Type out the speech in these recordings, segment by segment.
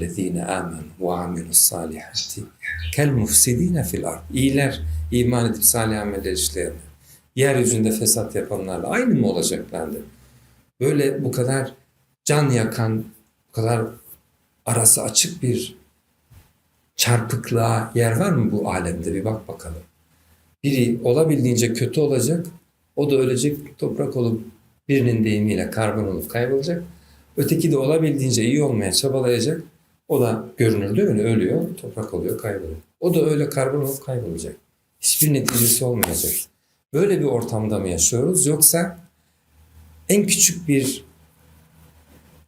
lezine amenu ve amilus salihati kel mufsidine fil ard. İyiler iman edip salih ameller işleyenler. Yeryüzünde fesat yapanlarla aynı mı olacaklardı? Böyle bu kadar can yakan, bu kadar arası açık bir çarpıklığa yer var mı bu alemde? Bir bak bakalım. Biri olabildiğince kötü olacak, o da ölecek, toprak olup birinin deyimiyle karbon olup kaybolacak. Öteki de olabildiğince iyi olmaya çabalayacak. O da görünürde öyle ölüyor, toprak oluyor, kayboluyor. O da öyle karbon olup kaybolacak. Hiçbir neticesi olmayacak. Böyle bir ortamda mı yaşıyoruz yoksa en küçük bir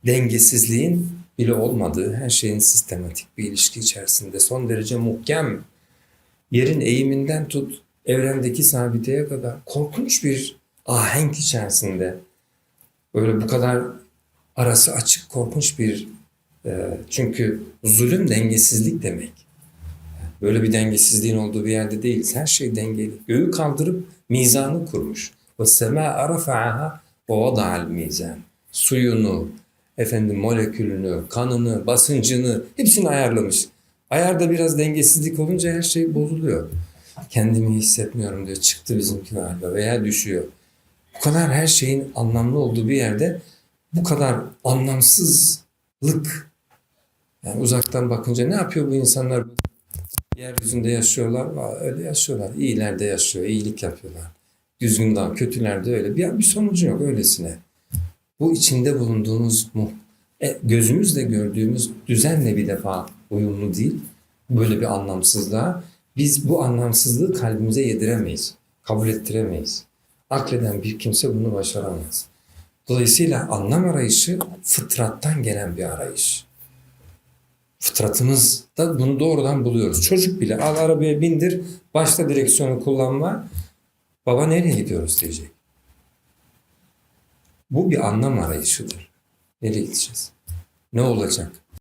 dengesizliğin bile olmadığı her şeyin sistematik bir ilişki içerisinde son derece muhkem yerin eğiminden tut evrendeki sabiteye kadar korkunç bir ahenk içerisinde böyle bu kadar arası açık korkunç bir e, çünkü zulüm dengesizlik demek. Böyle bir dengesizliğin olduğu bir yerde değiliz. Her şey dengeli. Göğü kaldırıp mizanı kurmuş. Ve semâ rafa'aha ve vada'al mizan. Suyunu, efendim molekülünü, kanını, basıncını hepsini ayarlamış. Ayarda biraz dengesizlik olunca her şey bozuluyor. Kendimi hissetmiyorum diyor. Çıktı bizimki galiba veya düşüyor. Bu kadar her şeyin anlamlı olduğu bir yerde bu kadar anlamsızlık yani uzaktan bakınca ne yapıyor bu insanlar? Yeryüzünde yaşıyorlar. Öyle yaşıyorlar. İyiler de yaşıyor. iyilik yapıyorlar. Düzgün daha kötüler de öyle. Bir, bir sonucu yok öylesine. Bu içinde bulunduğumuz mu, e, gözümüzle gördüğümüz düzenle bir defa uyumlu değil. Böyle bir anlamsızlığa biz bu anlamsızlığı kalbimize yediremeyiz. Kabul ettiremeyiz. Akleden bir kimse bunu başaramaz. Dolayısıyla anlam arayışı fıtrattan gelen bir arayış. Fıtratımızda bunu doğrudan buluyoruz. Çocuk bile al arabaya bindir, başta direksiyonu kullanma. Baba nereye gidiyoruz diyecek. Bu bir anlam arayışıdır. Nereye gideceğiz? Ne olacak?